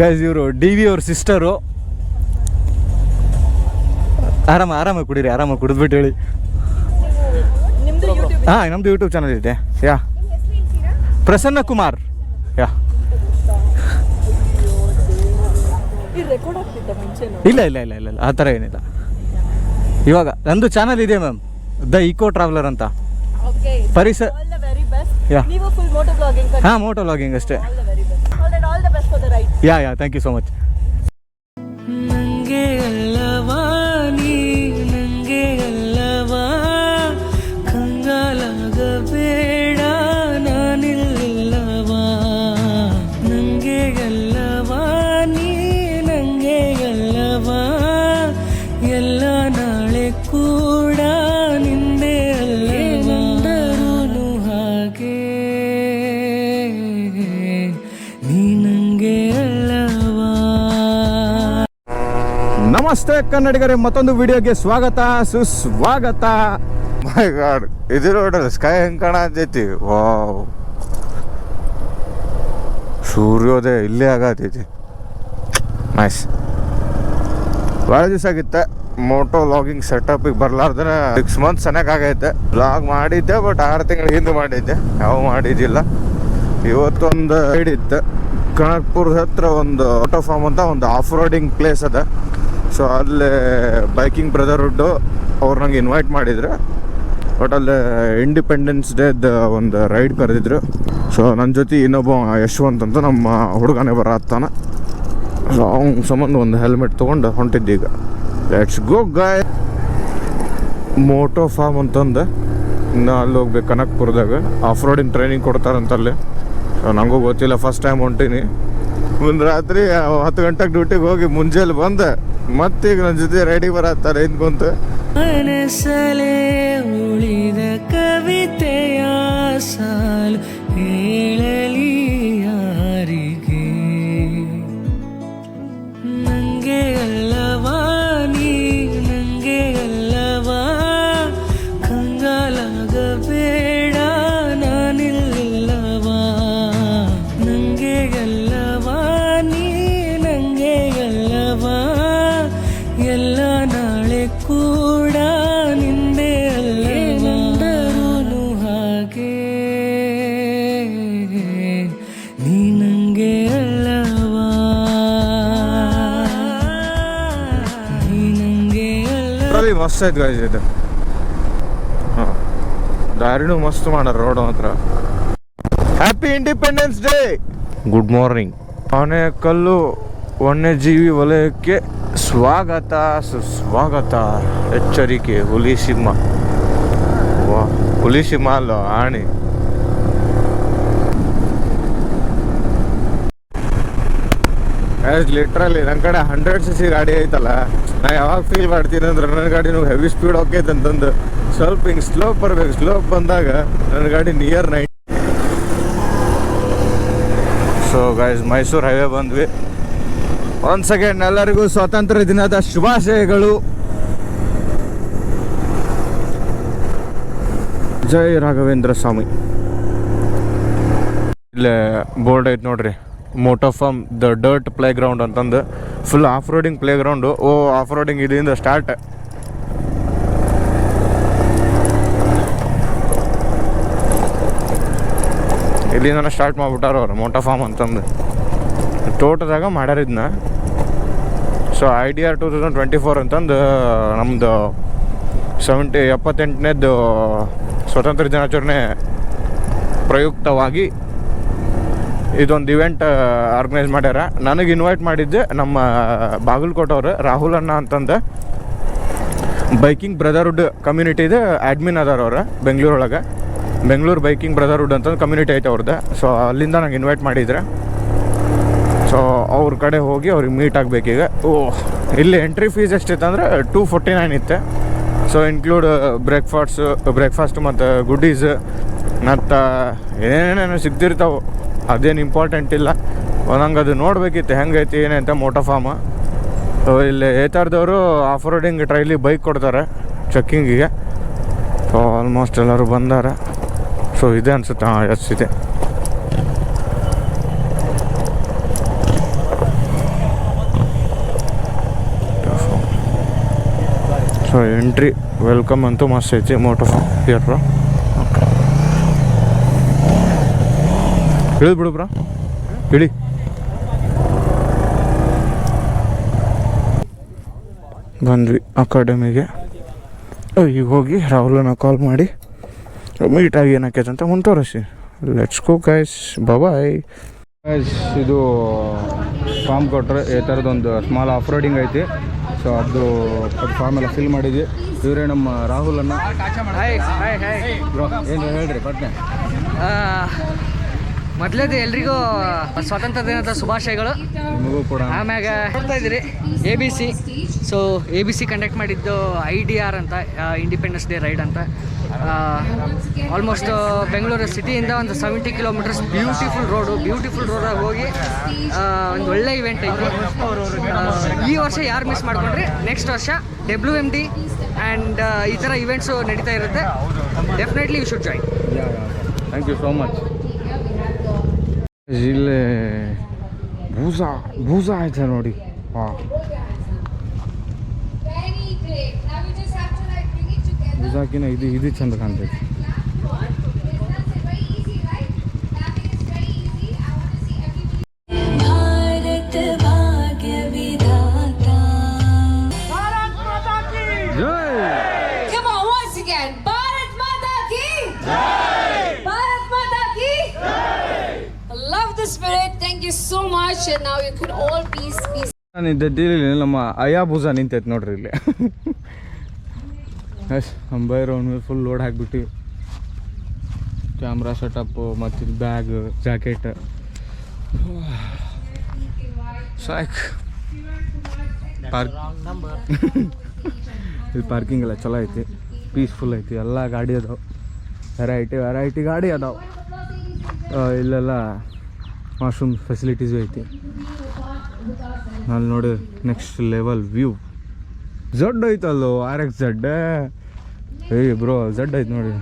Guys ಇವರು D V ಅವ್ರ sister ಆರಾಮ ಆರಾಮಾಗಿ ಕುಡೀರಿ ಆರಾಮಾಗಿ ಕುಡಿದ್ಬಿಟ್ಟು ಹೇಳಿ. ಹಾಂ ನಮ್ಮದು ಯೂಟ್ಯೂಬ್ ಚಾನಲ್ ಇದೆ ಯಾ. ಪ್ರಸನ್ನ ಕುಮಾರ್. ಯಾ. ಇಲ್ಲ ಇಲ್ಲ ಇಲ್ಲ ಇಲ್ಲ ಇಲ್ಲ ಆ ಥರ ಏನಿಲ್ಲ. ಇವಾಗ ನಂದು ಚಾನಲ್ ಇದೆ ಮ್ಯಾಮ್ ದ ಇಕೋ ಟ್ರಾವೆಲರ್ ಅಂತ. ಪರಿಸರ ಹಾಂ ಮೋಟೋ ಲಾಗಿಂಗ್ ಅಷ್ಟೇ all the very best all all the best for the right yeah yeah thank you so much ನಮಸ್ತೆ ಕನ್ನಡಿಗರೇ, ಮತ್ತೊಂದು ವಿಡಿಯೋಗೆ ಸ್ವಾಗತ, ಸುಸ್ವಾಗತ. ಮೈ ಗಾಡ್ ಇದು ನೋಡ್ರಿ ಸ್ಕೈ ಹೆಂಗ್ ಕಾಣತೈತಿ ವಾವ್ ಸೂರ್ಯೋದಯ ಇಲ್ಲೇ ಆಗತೈತಿ. ನೈಸ್ ಭಾಳ ದಿವಸ ಆಗಿತ್ತೆ. ಮೋಟೋ ಲಾಗಿಂಗ್ ಸೆಟಪಿಗೆ ಬರ್ಲಾರ್ದನ ಸಿಕ್ಸ್ ಮಂತ್ಸ್ ಚೆನ್ನಾಗಿ ಆಗೈತೆ. ಲಾಗ್ ಮಾಡಿದ್ದೆ ಬಟ್ ಆರು ತಿಂಗಳ ಹಿಂದೆ ಮಾಡಿದ್ದೆ. ಯಾವ ಮಾಡಿದ್ದಿಲ್ಲ. ಇವತ್ತೊಂದು ರೈಡ್ ಇತ್ತು ಕನಕ್ಪುರದ ಹತ್ರ ಒಂದು ಆಟೋ ಫಾರ್ಮ್ ಅಂತ ಒಂದು ಆಫ್ ರೋಡಿಂಗ್ ಪ್ಲೇಸ್ ಅದ. ಸೊ ಅಲ್ಲೇ ಬೈಕಿಂಗ್ ಬ್ರದರ್ಹುಡ್ಡು ಅವ್ರು ನಂಗೆ ಇನ್ವೈಟ್ ಮಾಡಿದ್ರು. ಬಟ್ ಅಲ್ಲಿ ಇಂಡಿಪೆಂಡೆನ್ಸ್ ಡೇದ ಒಂದು ರೈಡ್ ಕರೆದಿದ್ರು ಸೊ ನನ್ನ ಜೊತೆ ಇನ್ನೊಬ್ಬ ಯಶವಂತ್ ಅಂತ ನಮ್ಮ ಹುಡುಗನೇ ಬರತ್ತಾನ ಸೊ ಅವ್ನ ಸಂಬಂಧ ಒಂದು ಹೆಲ್ಮೆಟ್ ತೊಗೊಂಡು ಹೊಂಟಿದ್ದೆ ಈಗ. Let's go guys moto farm ಅಂತಂದು. ಇನ್ನು ಅಲ್ಲಿ ಹೋಗ್ಬೇಕು ಕನಕ್ಪುರದಾಗ. ಆಫ್ ರೋಡಿನ ಟ್ರೈನಿಂಗ್ ಕೊಡ್ತಾರಂತಲ್ಲಿ. ಸೊ ನನಗೂ ಗೊತ್ತಿಲ್ಲ ಫಸ್ಟ್ ಟೈಮ್ ಹೊಂಟೀನಿ. ಮುಂದೆ ರಾತ್ರಿ ಹತ್ತು ಗಂಟೆಗೆ ಡ್ಯೂಟಿಗೆ ಹೋಗಿ ಮುಂಜಾನೆ ಬಂದೆ. ಮತ್ತೀಗ ನನ್ನ ಜೊತೆ ರೆಡಿ ಬರತ್ತಾರೆ ಬಂತು. ಮನಸಲೇ ಉಳಿದ ಕವಿತೆಯ ಸಾಲು ಹೇಳಲಿ ನೀ ನಂಗೆ ಅಲ್ಲವಾ? ನೀ ನಂಗೆ ಅಲ್ಲ ಅಲ್ಲಿ ಮಸ್ತ್ ಆಯ್ತು ಗಾಯ್ಸ್ ಇದು. ಹಾಂ. ದಾರಿನೂ ಮಸ್ತ್ ಮಾಡ್ಯಾರ ರೋಡ್ ಹತ್ರ happy independence day good morning Anekal ವನ್ಯಜೀವಿ ವಲಯಕ್ಕೆ ಸ್ವಾಗತ ಸುಸ್ವಾಗತ. ಎಚ್ಚರಿಕೆ ಹುಲಿ ಸಿಂಹ. ವಾ ಹುಲಿ ಸಿಂಹ ಅಲ್ಲ ಆಣಿ. ಲಿಟ್ರಲಿ ನನ್ನ ಕಡೆ ಹಂಡ್ರೆಡ್ ಸಿ ಸಿ ಗಾಡಿ ಐತಲ್ಲ, ನಾ ಯಾವಾಗ ಫೀಲ್ ಮಾಡ್ತೀನಿ ಅಂದ್ರೆ ನನ್ನ ಗಾಡಿ ಹೆವಿ ಸ್ಪೀಡ್ ಹೋಗ್ತೈತೆ ಅಂತಂದು. ಸ್ವಲ್ಪ ಹಿಂಗೆ ಸ್ಲೋಪ್ ಬರ್ಬೇಕು ಸ್ಲೋಪ್ ಬಂದಾಗ ನನ್ನ ಗಾಡಿ near night so guys Mysuru highway ಬಂದ್ವಿ. ಒನ್ ಸೆಕೆಂಡ್ ಎಲ್ಲರಿಗೂ ಸ್ವಾತಂತ್ರ್ಯ ದಿನದ ಶುಭಾಶಯಗಳು. ಜೈ ರಾಘವೇಂದ್ರ ಸ್ವಾಮಿ. ಇಲ್ಲೇ ಬೋರ್ಡ್ ಐತೆ ನೋಡ್ರಿ. Moto farm the dirt playground ಅಂತಂದು. Full off roading playground oh off roading ಇದರಿಂದ ಸ್ಟಾರ್ಟ್ ಇಲ್ಲಿಂದ ಸ್ಟಾರ್ಟ್ ಮಾಡ್ಬಿಟ್ಟಾರ ಅವ್ರು ಮೋಟೋಫಾರ್ಮ್ ಅಂತಂದು. ತೋಟದಾಗ ಮಾಡ್ಯಾರ ಇದನ್ನ so I D R two thousand twenty four ಅಂತಂದು ನಮ್ಮದು ಸೆವೆಂಟಿ ಎಪ್ಪತ್ತೆಂಟನೇದು ಸ್ವಾತಂತ್ರ್ಯ ದಿನಾಚರಣೆ ಪ್ರಯುಕ್ತವಾಗಿ ಇದೊಂದು ಇವೆಂಟ್ ಆರ್ಗನೈಸ್ ಮಾಡ್ಯಾರ. ನನಗೆ ಇನ್ವೈಟ್ ಮಾಡಿದ್ದೆ ನಮ್ಮ ಬಾಗಲಕೋಟವ್ರು ರಾಹುಲ್ ಅಣ್ಣ ಅಂತಂದು. ಬೈಕಿಂಗ್ ಬ್ರದರ್ಹುಡ್ ಕಮ್ಯುನಿಟಿದು ಆ್ಯಡ್ಮಿನ್ ಅದಾರ ಅವ್ರು ಬೆಂಗಳೂರೊಳಗೆ ಬೆಂಗಳೂರು ಬೈಕಿಂಗ್ ಬ್ರದರ್ಹುಡ್ ಅಂತಂದು ಕಮ್ಯುನಿಟಿ ಐತೆ ಅವ್ರದ್ದು ಸೊ ಅಲ್ಲಿಂದ ನಂಗೆ ಇನ್ವೈಟ್ ಮಾಡಿದ್ರೆ. ಸೊ ಅವ್ರ ಕಡೆ ಹೋಗಿ ಅವ್ರಿಗೆ ಮೀಟ್ ಆಗಬೇಕೀಗ ಓ, ಇಲ್ಲಿ ಎಂಟ್ರಿ ಫೀಸ್ ಎಷ್ಟಿತ್ತು ಅಂದರೆ ಟೂ ಫೋರ್ಟಿ ನೈನ್ ಇತ್ತು ಸೊ ಇನ್ಕ್ಲೂಡ್ ಬ್ರೇಕ್ಫಾಸ್ಟ್ಸು ಬ್ರೇಕ್ಫಾಸ್ಟ್ ಮತ್ತು ಗುಡೀಸ್ ಮತ್ತು ಏನೇನೇನೋ ಸಿಗ್ತಿರ್ತಾವೆ ಅದೇನು ಇಂಪಾರ್ಟೆಂಟ್ ಇಲ್ಲ. ನಂಗೆ ಅದು ನೋಡಬೇಕಿತ್ತು ಹೆಂಗೈತಿ, ಏನಂತ ಮೋಟೋ ಫಾರ್ಮ್ ಇಲ್ಲಿ ಏತಾರ್ದವರು ಆಫ್ ರೋಡಿಂಗ್ ಟ್ರೈಲಿ ಬೈಕ್ ಕೊಡ್ತಾರೆ ಚೆಕ್ಕಿಂಗಿಗೆ ಸೊ ಆಲ್ಮೋಸ್ಟ್ ಎಲ್ಲರೂ ಬಂದಾರೆ. ಸೊ ಇದೆ ಅನಿಸುತ್ತೆ, ಹಾಂ ಎಸ್ ಇದೆ. ಸೊ ಎಂಟ್ರಿ ವೆಲ್ಕಮ್ ಅಂತೂ ಮಸ್ತ್ ಐತಿ ಮೋಟೋ ಫಾರ್ಮ್ ಇಯರ್ ಇಳಿದು ಬಿಡು ಬ್ರಾ. ಇಳಿ ಬಂದ್ವಿ ಅಕಾಡೆಮಿಗೆ. ಈಗ ಹೋಗಿ ರಾಹುಲನ್ನ ಕಾಲ್ ಮಾಡಿ. ಮೀಟ್ ಆಗಿ ಏನಾಕೈತೆ ಅಂತ ಮುಂತೋರಿಸಿ ಲೆಟ್ಸ್ ಗೋ ಗೈಸ್ ಬಾಯ್ ಇದು ಫಾರ್ಮ್ ಕೊಟ್ಟರೆ ಈ ಥರದೊಂದು ಸ್ಮಾಲ್ ಆಫ್ ರೋಡಿಂಗ್ ಐತಿ. ಸೊ ಅದು ಅದು ಫಾರ್ಮ್ ಎಲ್ಲ ಫಿಲ್ ಮಾಡಿದ್ವಿ. ಇವರೇ ನಮ್ಮ ರಾಹುಲನ್ನು. ಬ್ರೋ ಏನು ಹೇಳ್ರಿ ಪಟ್ನೆ? ಮೊದಲೇದು ಎಲ್ರಿಗೂ ಸ್ವಾತಂತ್ರ್ಯ ದಿನದ ಶುಭಾಶಯಗಳು. ಆಮ್ಯಾಗ ನೋಡ್ತಾ ಇದ್ದೀರಿ A B C so A B C conduct ಮಾಡಿದ್ದು ಐ ಡಿ ಆರ್ ಅಂತ ಇಂಡಿಪೆಂಡೆನ್ಸ್ ಡೇ ರೈಡ್ ಅಂತ. ಆಲ್ಮೋಸ್ಟ್ ಬೆಂಗಳೂರು ಸಿಟಿಯಿಂದ ಒಂದು seventy kilometres beautiful road beautiful ರೋಡಾಗಿ ಹೋಗಿ ಒಂದು ಒಳ್ಳೆ ಇವೆಂಟ್ ಆ, ಈ ವರ್ಷ ಯಾರು ಮಿಸ್ ಮಾಡ್ಕೊಂಡ್ರಿ? ನೆಕ್ಸ್ಟ್ ವರ್ಷ ಡಬ್ಲ್ಯೂ ಎಂ ಡಿ ಆ್ಯಂಡ್ ಈ ಥರ ಇವೆಂಟ್ಸು ನಡೀತಾ ಇರುತ್ತೆ. Definitely you should join thank you so much ಜಿಲ್ಲೆ ಬೂಸ ಬೂಸ ಆಯ್ತ ನೋಡಿ. ಹಾಂ. ಬೂಸಾಕಿನ ಇದು ಇದು ಚಂದ ಕಾಣ್ತೈತಿ. The spirit. Thank you so much. And now you can all. ನಾನು ಇದ್ದಿಲ್ಲ ನಮ್ಮ ಅಯ್ಯಾ ಭುಜ ನಿಂತೈತೆ ನೋಡ್ರಿ ಇಲ್ಲಿ. ಅಂಬೈರ್ ಅವ್ನ ಮೇಲೆ ಫುಲ್ ಲೋಡ್ ಹಾಕ್ಬಿಟ್ಟಿವಿ. ಕ್ಯಾಮ್ರಾ ಸೆಟಪ್ಪು ಮತ್ತು ಬ್ಯಾಗ್ ಜಾಕೆಟ್ ಸಾಕ್. ಪಾರ್ಕ್ ಇಲ್ಲಿ ಪಾರ್ಕಿಂಗ್ ಎಲ್ಲ ಚಲೋ ಐತಿ. ಪೀಸ್ಫುಲ್ ಐತಿ. ಎಲ್ಲ ಗಾಡಿ ಅದಾವೆ. ವೆರೈಟಿ ವೆರೈಟಿ ಗಾಡಿ ಅದಾವೆ. ಇಲ್ಲೆಲ್ಲ ವಾಶ್ರೂಮ್ ಫೆಸಿಲಿಟೀಸು ಐತಿ. ಅಲ್ಲಿ ನೋಡಿ next level view Z ಐತಲ್ಲೋ R X Z hey bro Z ಐತೆ ನೋಡಿ.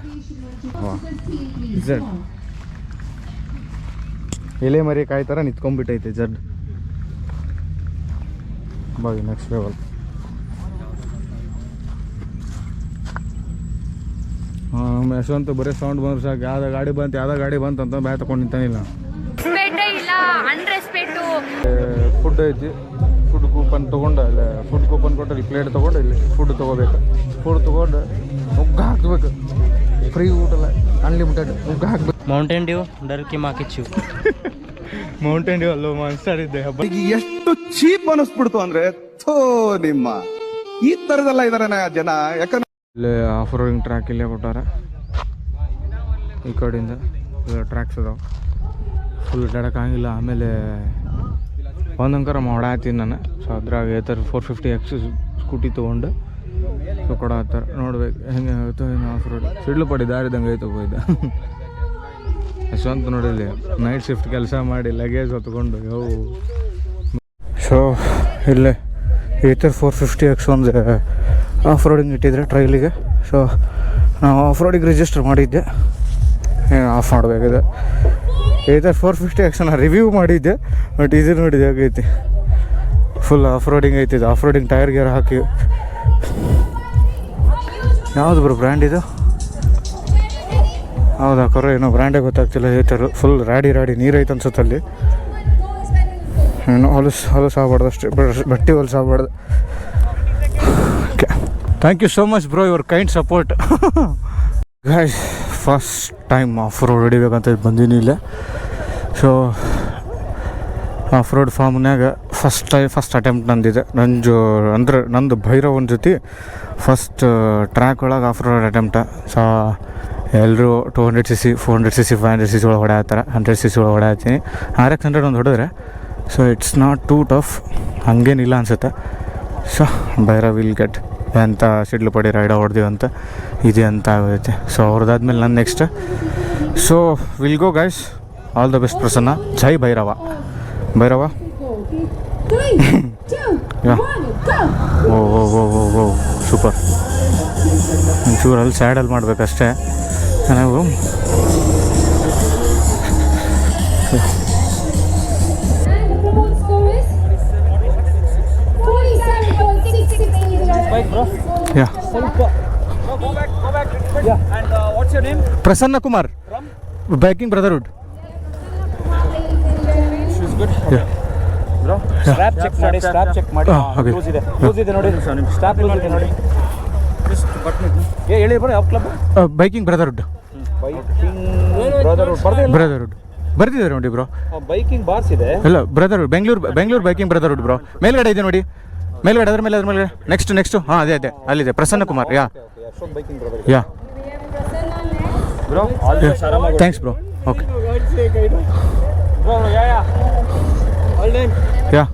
ಜಡ್ ಎಲೆ ಮರಿ ಕಾಯಿ ಥರ ನಿಂತ್ಕೊಂಡ್ಬಿಟ್ಟೈತೆ ಜಡ್ ಬಾಗಿ ನೆಕ್ಸ್ಟ್ ಲೆವೆಲ್ ಹಾಂ ಯಶವಂತ ಬರೀ ಸೌಂಡ್ ಬಂದ್ರೆ ಸಾಕು. ಯಾವ್ದು ಗಾಡಿ ಬಂತು, ಯಾವ್ದೋ ಗಾಡಿ ಬಂತು ಅಂತ ಬ್ಯಾ ತಗೊಂಡು ನಿಂತಾನಿಲ್ಲ ಫುಡ್ ಐತಿ. ಫುಡ್ ಕೂಪನ್ ತೊಗೊಂಡು ಅಲ್ಲಿ ಫುಡ್ ಕೂಪನ್ ಕೊಟ್ಟು ಇಲ್ಲಿ ಪ್ಲೇಟ್ ತೊಗೊಂಡು ಇಲ್ಲಿ ಫುಡ್ ತೊಗೋಬೇಕು. ಫುಡ್ ತೊಗೊಂಡು ಮುಗ್ಗ ಹಾಕ್ಬೇಕು. ಫ್ರೀ ಊಟಲ್ಲ ಅನ್ಲಿಮಿಟೆಡ್ ಮುಗ್ಗ ಹಾಕ್ಬೇಕು. ಮೌಂಟೇನ್ ಡ್ಯೂ ಡರ್ಕಿ ಮಾಕಿಚ್ಚು ಮೌಂಟೇನ್ ಡ್ಯೂ ಅಲ್ಲೋ ಮಾನ್ಸ್ಟರ್ ಹಬ್ಬ ಈಗ ಎಷ್ಟು ಚೀಪ್ ಅನಿಸ್ಬಿಡ್ತು ಅಂದ್ರೆ ಥೋ ನಿಮ್ಮ. ಈ ತರದೆಲ್ಲ ಇದಾರೆ ಜನ. ಯಾಕಂದ್ರೆ ಇಲ್ಲೇ ಆಫ್ ರೋಡಿಂಗ್ ಟ್ರ್ಯಾಕ್ ಇಲ್ಲೇ ಕೊಟ್ಟಾರ ಈ ಕಡೆಯಿಂದ ಟ್ರ್ಯಾಕ್ಸ್ ಅದಾವ. ಫುಲ್ ಆಗಂಗಿಲ್ಲ ಆಮೇಲೆ ಒಂದಂಕರ ಮಾಡಾತೀನಿ ನಾನು. ಸೊ ಅದ್ರಾಗ Ather four fifty X scooty ತೊಗೊಂಡು ಸೊ ಕೊಡತ್ತಾರ ನೋಡ್ಬೇಕು, ಹೆಂಗೆ ಆಗುತ್ತೋ ಏನು ಆಫ್ ರೋಡ್ ಸಿಡ್ಲು ಪಡಿ ದಾರಿದಂಗೆ ಐತೆ ಹೋಯ್ದ ಯಶವಂತ ನೋಡಿಲ್ಲಿ ನೈಟ್ ಶಿಫ್ಟ್ ಕೆಲಸ ಮಾಡಿ ಲಗೇಜ್ ಹೊತ್ಕೊಂಡು ಯಾವ ಸೊ ಇಲ್ಲೇ ಏತರ್ ಫೋರ್ ಫಿಫ್ಟಿ ಎಕ್ಸ್ ಒಂದು ಆಫ್ ರೋಡಿಂಗ್ ಇಟ್ಟಿದ್ರೆ ಟ್ರೈಲಿಗೆ ಸೊ ನಾವು ಆಫ್ ರೋಡಿಗೆ ರಿಜಿಸ್ಟರ್ ಮಾಡಿದ್ದೆ. ಏನು ಆಫ್ ಮಾಡಬೇಕಿದೆ ಏತರ್ ಫೋರ್ ಫಿಫ್ಟಿ ನಾನು ರಿವ್ಯೂ ಮಾಡಿದ್ದೆ. ಬಟ್ ಇದು ನೋಡಿದೆ ಆಗೈತಿ ಫುಲ್ ಆಫ್ ರೋಡಿಂಗ್ ಐತಿ ಇದು. ಆಫ್ ರೋಡಿಂಗ್ ಟೈರ್ ಗೇರ್ ಹಾಕಿ. ಯಾವುದು ಬ್ರೋ ಬ್ರ್ಯಾಂಡ್ ಇದು? ಹೌದಾ, ಕೊರ ಏನೋ ಬ್ರ್ಯಾಂಡೇ ಗೊತ್ತಾಗ್ತಿಲ್ಲ ಏತರು ಫುಲ್ ರಾಡಿ ರಾಡಿ, ನೀರೈತೆ ಅನ್ಸುತ್ತಲ್ಲಿ ಏನು ಹೊಲಸು ಹೊಲಸು ಆಗ್ಬಾರ್ದು ಅಷ್ಟೇ. ಬಟ್ಟೆ ಹೊಲಸು ಆಗ್ಬಾರ್ದು. Thank you so much bro your kind support guys first time off road ಹೊಡಿಬೇಕಂತ ಬಂದೀನಿ ಇಲ್ಲೇ. ಸೊ ಆಫ್ ರೋಡ್ ಫಾರ್ಮ್ನಾಗ ಫಸ್ಟ್ ಟೈಮ್ ಫಸ್ಟ್ ಅಟೆಂಪ್ಟ್ ನಂದಿದೆ. ನನ್ನ ಜೋ ಅಂದ್ರೆ ನಂದು ಭೈರವನ ಜೊತೆ ಫಸ್ಟ್ ಟ್ರ್ಯಾಕ್ ಒಳಗೆ ಆಫ್ ರೋಡ್ ಅಟೆಂಪ್ಟ ಸೊ ಎಲ್ಲರೂ two hundred C C four hundred C C five hundred C C ಒಳಗೆ ಹೊಡೆಯತ್ತಾರೆ ಹಂಡ್ರೆಡ್ ಸಿ ಸಿ ಒಳಗೆ ಹೊಡೆಯತ್ತೀನಿ ಆರ್ ಎಕ್ಸ್ ಹಂಡ್ರೆಡ್ ಒಂದು ಹೊಡೆದ್ರೆ so it's not too tough ಹಂಗೇನಿಲ್ಲ ಅನ್ಸುತ್ತೆ. ಸೊ ಭೈರವ್ ವಿಲ್ ಗೆಟ್ ಎಂತ ಸಿಡ್ಲು ಪಡಿ ರೈಡ ಅಂತ, ಇದೆ ಅಂತ ಆಗೈತೆ ಸೊ ಅವ್ರದಾದ್ಮೇಲೆ ನಾನು next so will go guys all the best Prasanna. Jai Bhairava. Bhairava? O O O O O super ಒಂಚೂರು ಅಲ್ಲಿ ಸ್ಯಾಡಲ್ಲಿ ಮಾಡಬೇಕಷ್ಟೇ. ನಾವು yeah Prasanna Kumar biking brotherhood strap check ಮಾಡಿ ಸ್ಟ್ರಾಪ್ ಚೆಕ್ ಮಾಡಿ. ಲೂಸ್ ಇದೆ. ಲೂಸ್ ಇದೆ ನೋಡಿ. ಸ್ಟ್ರಾಪ್ ಲೂಸ್ ಇದೆ ನೋಡಿ. ಏ ಹೇಳಿ ಬರೋ ಯಾವ club biking brotherhood biking brotherhood ಬರ್ತಿದ್ದಾರೆ ನೋಡಿ ಬ್ರೋ ಬೈಕಿಂಗ್ ಬಾರ್ಸ್ ಇದೆ. ಇಲ್ಲ brotherhood Bengaluru Bengaluru biking brotherhood bro ಮೇಲ್ಗಡೆ ಇದೆ ನೋಡಿ. ಮೇಲ್ಗಡೆ ಅದ್ರ ಮೇಲೆ ಅದ್ರ ಮೇಲೆ ನೆಕ್ಸ್ಟ್ ನೆಕ್ಸ್ಟ್ ಹಾಂ ಅದೇ ಅದೇ. ಅಲ್ಲಿದೆ. Prasanna Kumar yeah. Yeah. Thanks bro okay yeah yeah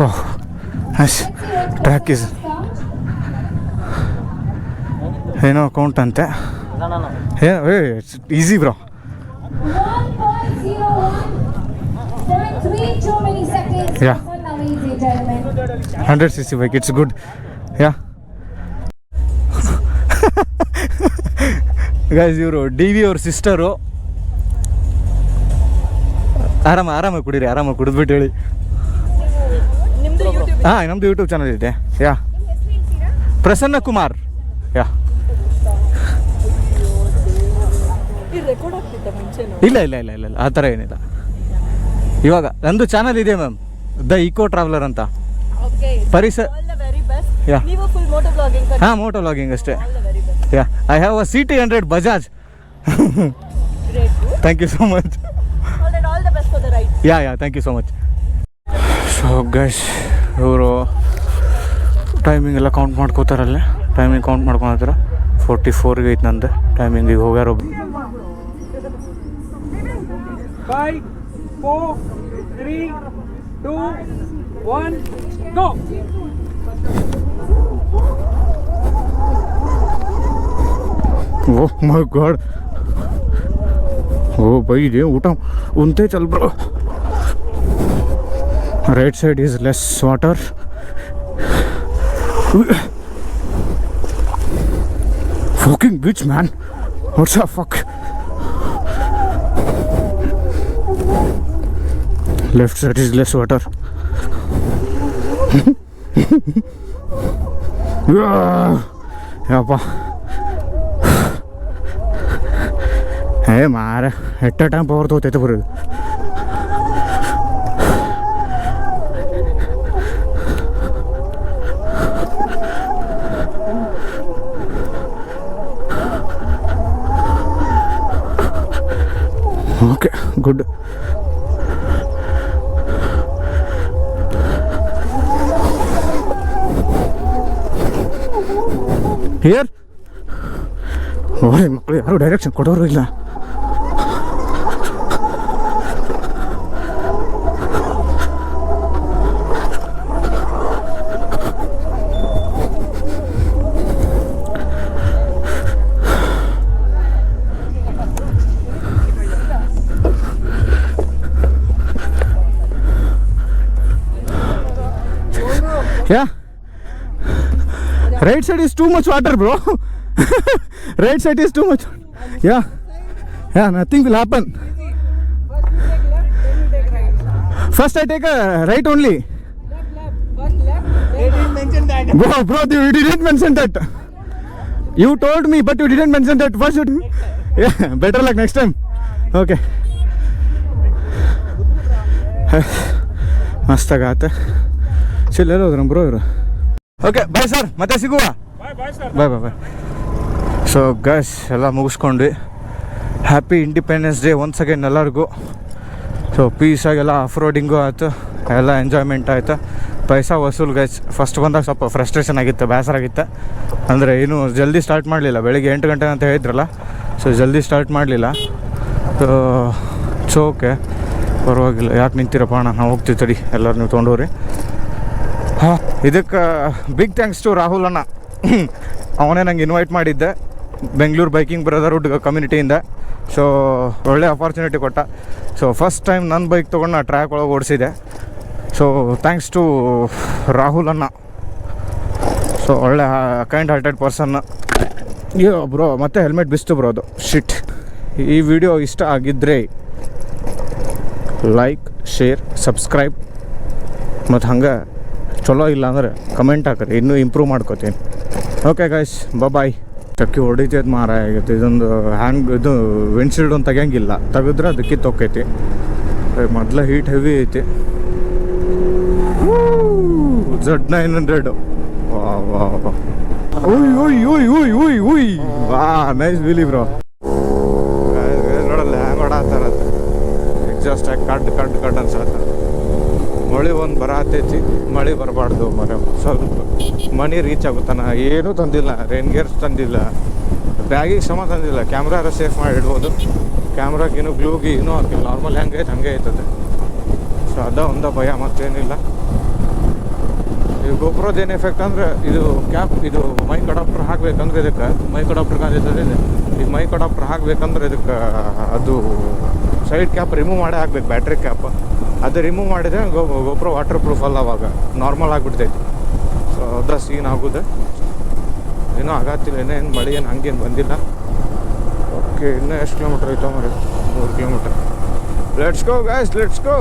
oh yes track is ಏನೋ ಅಕೌಂಟ್ ಅಂತೆ ಏನೋ easy bro 1.01. 7.3, too many seconds. Yeah. Now, ladies and gentlemen. Hundred C C bike it's good yeah guys ಇವರು D V ಅವ್ರ sister ಆರಾಮ ಆರಾಮಾಗಿ ಕುಡೀರಿ ಆರಾಮಾಗಿ ಕುಡಿದ್ಬಿಟ್ಟು ಹೇಳಿ ಹಾಂ ನಮ್ಮದು ಯೂಟ್ಯೂಬ್ ಚಾನಲ್ ಇದೆ. ಯಾ. ಪ್ರಸನ್ನ ಕುಮಾರ್. ಯಾ. ಇಲ್ಲ ಇಲ್ಲ ಇಲ್ಲ ಇಲ್ಲ ಇಲ್ಲ. ಆ ಥರ ಏನಿಲ್ಲ. ಇವಾಗ ನಂದು ಚಾನಲ್ ಇದೆ ಮ್ಯಾಮ್ ದ ಇಕೋ ಟ್ರಾವೆಲರ್ ಅಂತ. ಪರಿಸರ ಯಾ. ನೀವು ಫುಲ್ ಮೋಟೋ ಬ್ಲಾಗಿಂಗ್ ಹಾಂ ಮೋಟೋ ಲಾಗಿಂಗ್ ಅಷ್ಟೇ. Yeah. I have a C T hundred Bajaj thank you so much all all the best for the ride yeah yeah thank you so much so guys ಇವರು timing ಎಲ್ಲ count ಮಾಡ್ಕೋತಾರಲ್ಲೇ? Timing count ಮಾಡ್ಕೊಳತ್ತಾರ forty ಫೋರ್ಗೆ ಐತೆ ನಂದು timing ಈಗ ಹೋಗ್ಯಾರ ಒಬ್ರು five four three two one go oh my god oh bye ಇದೆ ಊಟ. ಉಂತೆ ಚಲ್ bro right side is less water fucking beach man what the fuck left side is less water ಯಪ್ಪ ಏ ಮಾರ ಎಟ್ಟ ಟೈಮ್ ಪವರ್ ತಗೋತೈತೆ ಬರೋದು ಓಕೆ ಗುಡ್ ಹಿಯರ್ ಓರೆ ಮಕ್ಕಳು ಯಾರು ಡೈರೆಕ್ಷನ್ ಕೊಡೋರು ಇಲ್ಲ. Yeah? Right side is too much water, bro. right side is too much. Yeah. Yeah, nothing will happen. First I take a right only. They didn't mention that. Bro, bro, you didn't mention that. You told me, but you didn't mention that. First, you yeah, better luck next time. Okay. मस्त गाते ಚಿಲ್ಲ ಹೋದ್ರ bro ಇವರು okay bye sir ಮತ್ತೆ ಸಿಗುವ? ಬಾಯ್ ಬಾಯ್ ಬಾಯ್ so guys ಎಲ್ಲ ಮುಗಿಸ್ಕೊಂಡ್ವಿ happy independence day once again ಎಲ್ಲರಿಗೂ. So ಪೀಸಾಗೆಲ್ಲ off roading ಆಯಿತು. ಎಲ್ಲ ಎಂಜಾಯ್ಮೆಂಟ್ ಆಯಿತು. ಪೈಸಾ ವಸೂಲ್ ಗೈಸ್ ಫಸ್ಟ್ ಬಂದಾಗ ಸ್ವಲ್ಪ ಫ್ರಸ್ಟ್ರೇಷನ್ ಆಗಿತ್ತು ಬೇಸರ ಆಗಿತ್ತು. ಅಂದರೆ ಏನು ಜಲ್ದಿ ಸ್ಟಾರ್ಟ್ ಮಾಡಲಿಲ್ಲ. ಬೆಳಿಗ್ಗೆ ಎಂಟು ಗಂಟೆ ಅಂತ ಹೇಳಿದ್ರಲ್ಲ. ಸೊ ಜಲ್ದಿ ಸ್ಟಾರ್ಟ್ ಮಾಡಲಿಲ್ಲ. ಸೊ ಸೊ ಓಕೆ ಪರವಾಗಿಲ್ಲ. ಯಾಕೆ ನಿಂತಿರಪ್ಪ ಅಣ್ಣ? ನಾವು ಹೋಗ್ತೀವಿ ತಡಿ. ಎಲ್ಲರೂ ನೀವು ತೊಗೊಂಡೋರಿ ಇದಕ್ಕೆ ಬಿಗ್ ಥ್ಯಾಂಕ್ಸ್ ಟು ರಾಹುಲ್ ಅಣ್ಣ. ಅವನೇ ನಂಗೆ ಇನ್ವೈಟ್ ಮಾಡಿದ್ದೆ. ಬೆಂಗಳೂರು ಬೈಕಿಂಗ್ ಬ್ರದರ್ಹುಡ್ ಕಮ್ಯುನಿಟಿಯಿಂದ ಸೊ ಒಳ್ಳೆ ಅಪಾರ್ಚುನಿಟಿ ಕೊಟ್ಟ. ಸೊ ಫಸ್ಟ್ ಟೈಮ್ ನನ್ನ ಬೈಕ್ ತೊಗೊಂಡು ನಾ ಟ್ರ್ಯಾಕ್ ಒಳಗೆ ಓಡಿಸಿದೆ ಸೊ ಥ್ಯಾಂಕ್ಸ್ ಟು ರಾಹುಲ್ ಅಣ್ಣ. ಸೊ ಒಳ್ಳೆ kind hearted person yo bro ಮತ್ತೆ ಹೆಲ್ಮೆಟ್ ಬಿಸ್ತು ಬ್ರೋ ಅದು. ಶಿಟ್ ಈ ವಿಡಿಯೋ ಇಷ್ಟ ಆಗಿದ್ದರೆ ಲೈಕ್ ಶೇರ್ ಸಬ್ಸ್ಕ್ರೈಬ್ ಮತ್ತು ಹಂಗೆ ಚಲೋ ಇಲ್ಲ ಅಂದರೆ ಕಮೆಂಟ್ ಹಾಕ್ರಿ ಇನ್ನೂ ಇಂಪ್ರೂವ್ ಮಾಡ್ಕೋತೀನಿ. ಓಕೆ ಗೈಸ್ ಬಾಯ್ ಚಕ್ಕಿ ಹೊಡಿತೈತೆ ಮಾರ ಆಗೈತೆ ಇದೊಂದು ಹ್ಯಾಂಗ್ ಇದು ವಿಂಡ್ಶೀಲ್ಡ್ ಒಂದು ತೆಗಿಯಂಗಿಲ್ಲ. ತೆಗೆದ್ರೆ ಅದಕ್ಕೆ ತೊಕ್ಕೈತಿ ಮೊದಲ ಹೀಟ್ ಹೆವಿ ಐತಿ. ಝಡ್ ನೈನ್ ಹಂಡ್ರೆಡ್ ವಾ ನೈಸ್ ಬಿಲಿ ಬ್ರೋ ನೋಡಲ್ಲ ಹ್ಯಾಂಗ್ ಹೊಡಾತಾರ ಎಕ್ಸಾಸ್ಟ್ ಆಗಿ ಕಡ್ ಕಡ್ ಕಡ್ ಅನ್ಸತ್ತ. ಮಳೆ ಒಂದು ಬರತೈತಿ, ಮಳೆ ಬರಬಾರ್ದು ಮರ. ಸ್ವಲ್ಪ ಮನಿ ರೀಚ್ ಆಗುತ್ತಾನ? ಏನೂ ತಂದಿಲ್ಲ ರೈನ್ ಗೇರ್ಸ್ ತಂದಿಲ್ಲ. ಬ್ಯಾಗಿಗೆ ಸಮ ತಂದಿಲ್ಲ. ಕ್ಯಾಮ್ರಾರ ಸೇಫ್ ಮಾಡಿ ಇಡ್ಬೋದು. ಕ್ಯಾಮ್ರಾಗೇನು ಗ್ಲೂಗಿ ಏನೂ ಹಾಕಿಲ್ಲ. ನಾರ್ಮಲ್ ಹೆಂಗೆ ಐತೆ, ಹಂಗೆ ಐತದೆ. ಸೊ ಅದ ಒಂದ ಭಯ, ಮತ್ತೇನಿಲ್ಲ. ಗೊಬ್ಬರದ ಏನು ಎಫೆಕ್ಟ್ ಅಂದ್ರೆ, ಇದು ಕ್ಯಾಪ್ ಇದು ಮೈಕ್ ಅಡಾಪ್ಟರ್ ಹಾಕ್ಬೇಕಂದ್ರೆ ಇದಕ್ಕೆ ಮೈಕ್ ಅಡಾಪ್ಟರ್ ಕಾಣಿಸ್ತದೆ ಇದೆ. ಈಗ ಅಡಾಪ್ಟರ್ ಹಾಕ್ಬೇಕಂದ್ರೆ ಇದಕ್ಕೆ ಅದು ಸೈಡ್ ಕ್ಯಾಪ್ ರಿಮೂವ್ ಮಾಡೇ ಹಾಕ್ಬೇಕು ಬ್ಯಾಟ್ರಿ ಕ್ಯಾಪ್ ಅದು ರಿಮೂವ್ ಮಾಡಿದ್ರೆ ಗೋ ಗೊಬ್ಬರ ವಾಟರ್ ಪ್ರೂಫ್ ಅಲ್ಲ ಅವಾಗ. ನಾರ್ಮಲ್ ಆಗಿಬಿಡ್ತೈತಿ. ಸೊ ಅದ ಸೀನ್ ಆಗೋದು. ಏನೂ ಆಗತ್ತಿಲ್ಲ ಇನ್ನೇನು ಮಳೆ ಏನು ಹಂಗೇನು ಬಂದಿಲ್ಲ. ಓಕೆ ಇನ್ನೂ ಎಷ್ಟು ಕಿಲೋಮೀಟ್ರ್ ಐತೋ ಮರಿ ಮೂರು kilometre let's go guys let's go